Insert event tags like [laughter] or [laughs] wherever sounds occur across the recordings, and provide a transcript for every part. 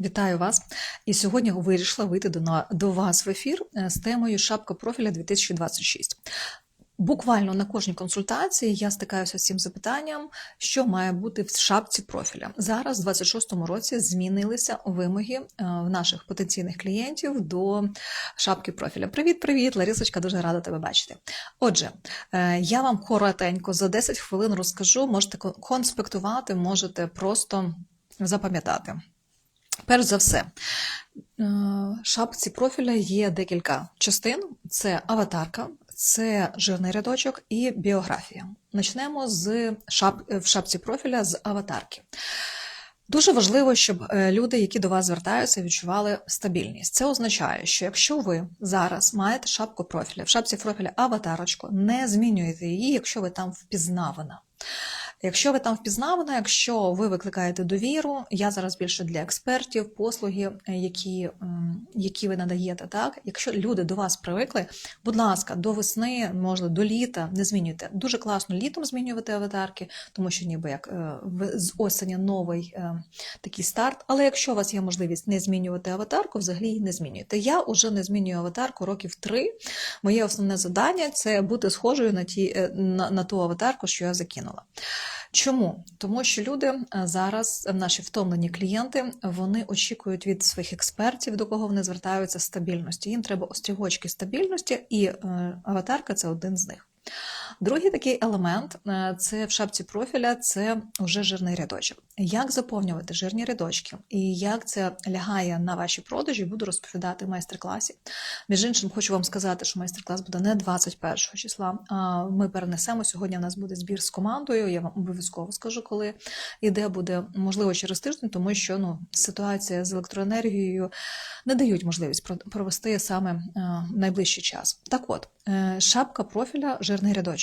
Вітаю вас! І сьогодні вирішила вийти до, до вас в ефір е, з темою Шапка профіля 2026. Буквально на кожній консультації я стикаюся з цим запитанням, що має бути в шапці профіля. Зараз, в 26-му році, змінилися вимоги е, в наших потенційних клієнтів до шапки профіля. Привіт, привіт, Ларисочка, дуже рада тебе бачити. Отже, е, я вам коротенько за 10 хвилин розкажу, можете конспектувати, можете просто запам'ятати. Перш за все, е, шапці профіля є декілька частин: це аватарка, це жирний рядочок і біографія. Почнемо з шап... е, в шапці профіля з аватарки. Дуже важливо, щоб е, люди, які до вас звертаються, відчували стабільність. Це означає, що якщо ви зараз маєте шапку профіля, в шапці профіля аватарочку, не змінюєте її, якщо ви там впізнавана. Якщо ви там впізнавана, якщо ви викликаєте довіру, я зараз більше для експертів, послуги, е, які, які ви надаєте, так якщо люди до вас привикли, будь ласка, до весни, можливо, до літа не змінюйте. Дуже класно літом змінювати аватарки, тому що ніби як е, з осені новий е, такий старт. Але якщо у вас є можливість не змінювати аватарку, взагалі її не змінюйте. Я вже не змінюю аватарку років три. Моє основне завдання це бути схожою на ті на, на ту аватарку, що я закинула. Чому? Тому що люди е, зараз, е, наші втомлені клієнти, вони очікують від своїх експертів, до кого вони звертаються стабільності. Їм треба острігочки стабільності, і е, аватарка це один з них. Другий такий елемент е, це в шапці профіля, це вже жирний рядочок. Як заповнювати жирні рядочки і як це лягає на ваші продажі, буду розповідати в майстер-класі. Між іншим, хочу вам сказати, що майстер-клас буде не 21 числа. А ми перенесемо. Сьогодні у нас буде збір з командою. Я вам обов'язково скажу, коли і де буде можливо через тиждень, тому що ну ситуація з електроенергією не дають можливість про- провести саме е, в найближчий час. Так от, е, шапка профіля жирний рядочок.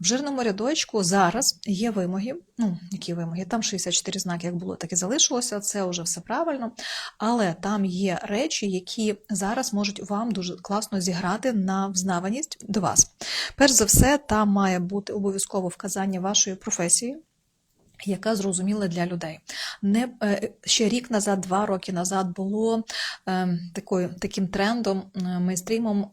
В жирному рядочку зараз є вимоги. Ну, які вимоги? Там 64 знаки, як було, так і залишилося. Це вже все правильно. Але там є речі, які зараз можуть вам дуже класно зіграти на взнаваність до вас. Перш за все, там має бути обов'язково вказання вашої професії. Яка зрозуміла для людей. Не е, ще рік назад, два роки назад було е, такою, таким трендом, мейнстрімом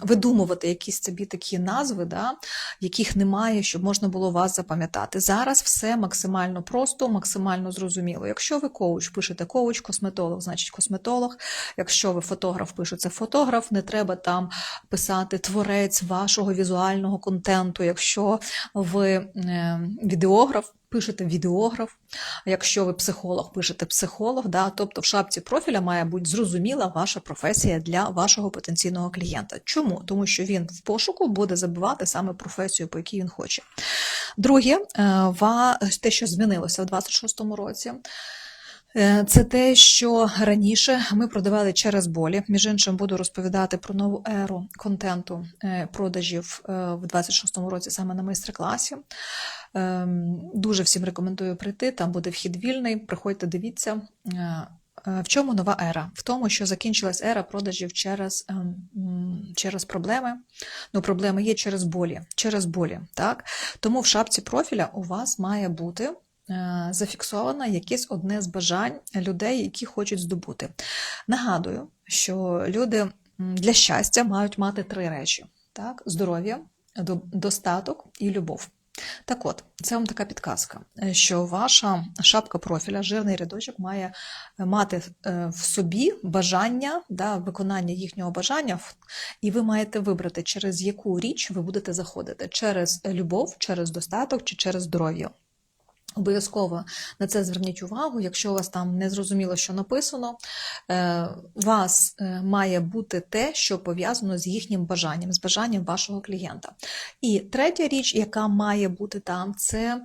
видумувати якісь собі такі назви, да, яких немає, щоб можна було вас запам'ятати. Зараз все максимально просто, максимально зрозуміло. Якщо ви коуч, пишете коуч, косметолог, значить косметолог. Якщо ви фотограф, пишете фотограф, не треба там писати творець вашого візуального контенту. Якщо ви е, відеограф, пишете відеограф. Якщо ви психолог, пишете психолог. Да? Тобто в шапці профіля має бути зрозуміла ваша професія для вашого потенційного клієнта. Чому? Тому що він в пошуку буде забивати саме професію, по якій він хоче. Друге, е, те, що змінилося в 26-му році. Е, Це те, що раніше ми продавали через болі. Між іншим, буду розповідати про нову еру контенту е, продажів е, в 26-му році саме на майстер-класі. Ем, Дуже всім рекомендую прийти. Там буде вхід вільний. Приходьте, дивіться. В чому нова ера? В тому, що закінчилась ера продажів через, ем, через проблеми. Ну, проблеми є через болі. Через болі, так? Тому в шапці профіля у вас має бути зафіксовано якесь одне з бажань людей, які хочуть здобути. Нагадую, що люди для щастя мають мати три речі: так? здоров'я, до- достаток і любов. Так от, це вам така підказка, е, що ваша шапка профіля, жирний рядочок, має е, мати е, в собі бажання, да, виконання їхнього бажання, і ви маєте вибрати, через яку річ ви будете заходити: через любов, через достаток чи через здоров'я. Обов'язково на це зверніть увагу. Якщо у вас там не зрозуміло, що написано, е, у вас е, має бути те, що пов'язано з їхнім бажанням, з бажанням вашого клієнта. І третя річ, яка має бути там, це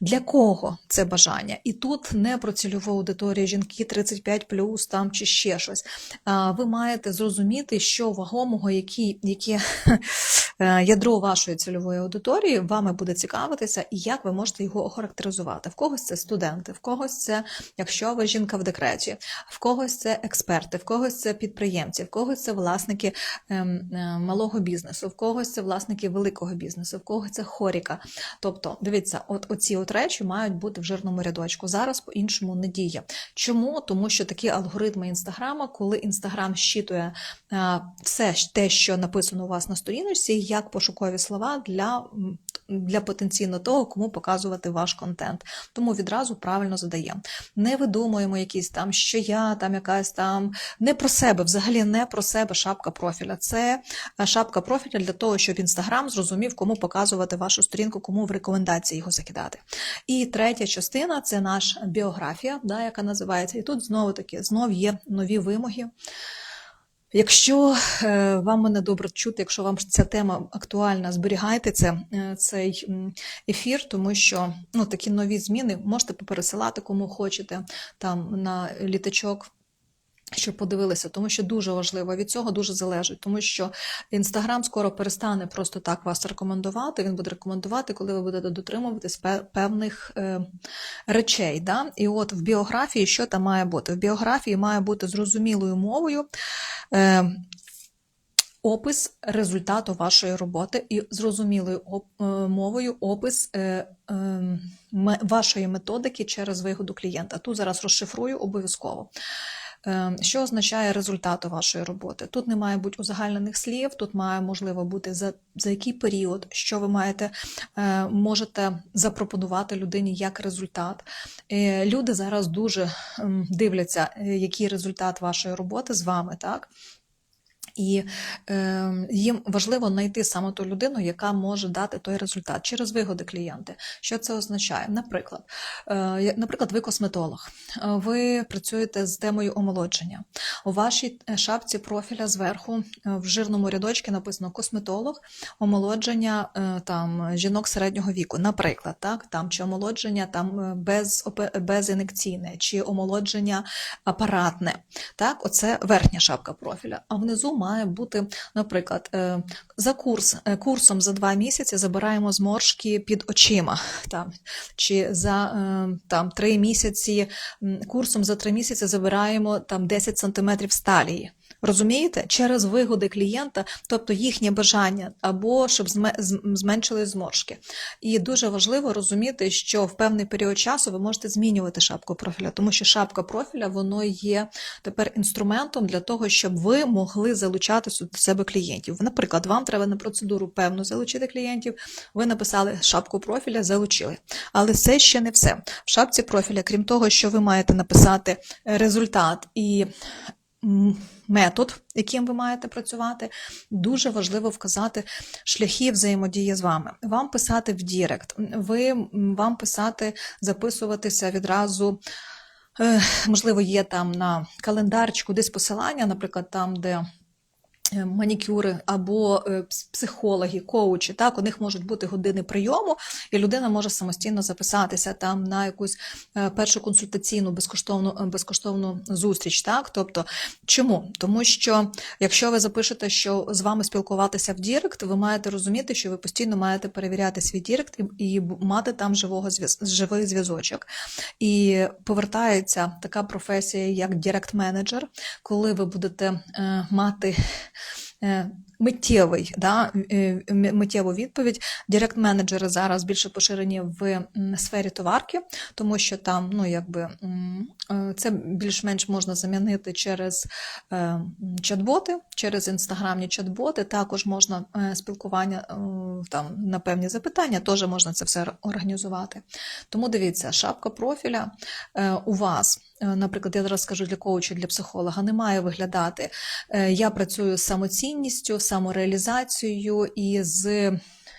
для кого це бажання. І тут не про цільову аудиторію жінки 35 там чи ще щось. Ви маєте зрозуміти, що вагомого, які, яке е, ядро вашої цільової аудиторії вами буде цікавитися, і як ви можете його охарактеризувати. Працювати. В когось це студенти, в когось це, якщо ви жінка в декреті, в когось це експерти, в когось це підприємці, в когось це власники ем, е, малого бізнесу, в когось це власники великого бізнесу, в когось це хоріка. Тобто, дивіться, от оці от речі мають бути в жирному рядочку. Зараз по-іншому не діє. Чому? Тому що такі алгоритми інстаграма, коли інстаграм щитує е, все те, що написано у вас на сторіночці, як пошукові слова для, для потенційно того, кому показувати ваш контент. Тому відразу правильно задаємо. Не видумуємо якісь там, що я там якась там не про себе, взагалі не про себе шапка профіля. Це е, шапка профіля для того, щоб інстаграм зрозумів, кому показувати вашу сторінку, кому в рекомендації його закидати. І третя частина це наша біографія, да, яка називається. І тут знову таки знов є нові вимоги. Якщо е, вам мене добре чути, якщо вам ця тема актуальна, зберігайте це, е, цей ефір, тому що ну, такі нові зміни можете попересилати кому хочете там на літачок. Щоб подивилися, тому що дуже важливо від цього дуже залежить, тому що інстаграм скоро перестане просто так вас рекомендувати. Він буде рекомендувати, коли ви будете дотримуватись певних е, речей. Да? І от в біографії що там має бути? В біографії має бути зрозумілою мовою. Е, Опис результату вашої роботи і зрозумілою е, мовою опис е, е, вашої методики через вигоду клієнта. Тут зараз розшифрую обов'язково. Е, Що означає результату вашої роботи? Тут не має бути узагальнених слів, тут має можливо бути за, за який період, що ви маєте, е, можете запропонувати людині як результат. Е, Люди зараз дуже ем, дивляться, е, який результат вашої роботи з вами, так? І е, їм важливо знайти саме ту людину, яка може дати той результат через вигоди клієнти. Що це означає? Наприклад, е, наприклад, ви косметолог, Е, ви працюєте з темою омолодження. У вашій е, шапці профіля зверху е, в жирному рядочку написано косметолог, омолодження е, там жінок середнього віку. Наприклад, так там чи омолодження там без безінекційне, чи омолодження апаратне. Так, оце верхня шапка профіля. А внизу має бути, наприклад, е, за курс, е, курсом за два місяці забираємо зморшки під очима. [laughs] Там, чи за е, там, три місяці курсом за три місяці забираємо там 10 сантиметрів сталії. Розумієте? Через вигоди клієнта, тобто їхнє бажання, або щоб зме- зменшили зморшки. І дуже важливо розуміти, що в певний період часу ви можете змінювати шапку профіля, тому що шапка профіля воно є тепер інструментом для того, щоб ви могли залучати до себе клієнтів. Наприклад, вам треба на процедуру певну залучити клієнтів. Ви написали шапку профіля, залучили. Але це ще не все. В шапці профіля, крім того, що ви маєте написати результат і метод, яким ви маєте працювати, дуже важливо вказати шляхи взаємодії з вами. Вам писати в Дірект, ви вам писати, записуватися відразу. е, Можливо, є там на календарчику десь посилання, наприклад, там, де манікюри або е, психологи, коучі, так, у них можуть бути години прийому, і людина може самостійно записатися там на якусь е, першу консультаційну безкоштовну, е, безкоштовну зустріч. Так? Тобто, чому? Тому що якщо ви запишете, що з вами спілкуватися в Дірект, ви маєте розуміти, що ви постійно маєте перевіряти свій Дірект і, і мати там живого живий зв'язочок. І повертається така професія, як директ-менеджер, коли ви будете е, мати е, миттєвий, да, е, миттєву відповідь. Директ-менеджери зараз більше поширені в сфері товарки, тому що там, ну, якби, е, це більш-менш можна замінити через е, чат-боти, через інстаграмні чат-боти. Також можна е, спілкування е, там, на певні запитання, теж можна це все організувати. Тому дивіться, шапка профіля е, у вас. Е, Наприклад, я зараз скажу для коуча, для психолога, не має виглядати. е, Я працюю з самоцінністю, самореалізацією і з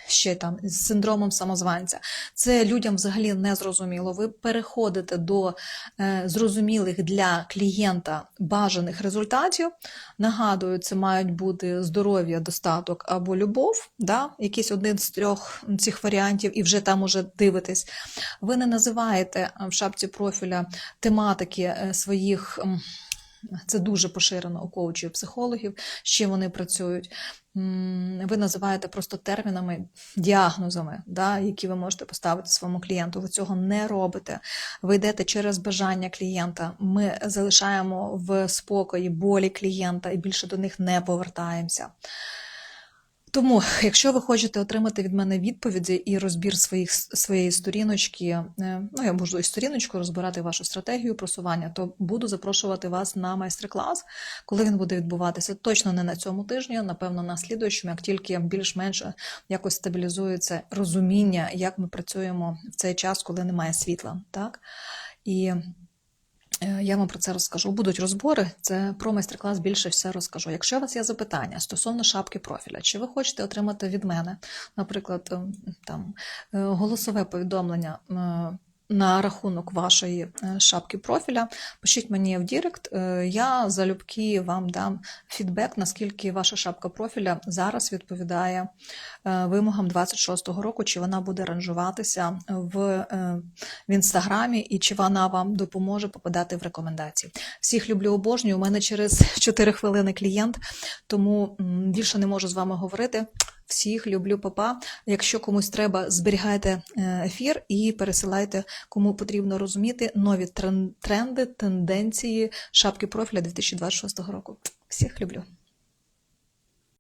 ще там з синдромом самозванця. Це людям взагалі не зрозуміло. Ви переходите до е, зрозумілих для клієнта бажаних результатів. Нагадую, це мають бути здоров'я, достаток або любов, да? якийсь один з трьох цих варіантів, і вже там уже дивитесь. Ви не називаєте в шапці профіля тематики е, своїх. Це дуже поширено у коучів, психологів, з чим вони працюють. Ви називаєте просто термінами, діагнозами, да, які ви можете поставити своєму клієнту. Ви цього не робите. Ви йдете через бажання клієнта. Ми залишаємо в спокої болі клієнта і більше до них не повертаємося. Тому, якщо ви хочете отримати від мене відповіді і розбір своїх, своєї сторіночки, е, ну я можу і сторіночку розбирати вашу стратегію просування, то буду запрошувати вас на майстер-клас, коли він буде відбуватися. Точно не на цьому тижні, напевно, на слідуючому, як тільки більш-менш якось стабілізується розуміння, як ми працюємо в цей час, коли немає світла. Так? І Е, Я вам про це розкажу. Будуть розбори. Це про майстер-клас більше все розкажу. Якщо у вас є запитання стосовно шапки профіля, чи ви хочете отримати від мене, наприклад, ем, там е, голосове повідомлення. На рахунок вашої е, шапки профіля, пишіть мені в Дірект, е, я залюбки вам дам фідбек, наскільки ваша шапка профіля зараз відповідає е, вимогам 26-го року, чи вона буде ранжуватися в, в інстаграмі і чи вона вам допоможе попадати в рекомендації. Всіх люблю обожнюю. У мене через 4 хвилини клієнт, тому більше не можу з вами говорити. Всіх люблю, папа. Якщо комусь треба, зберігайте е, ефір і пересилайте, кому потрібно розуміти нові тренди, тенденції шапки профіля 2026 року. Всіх люблю.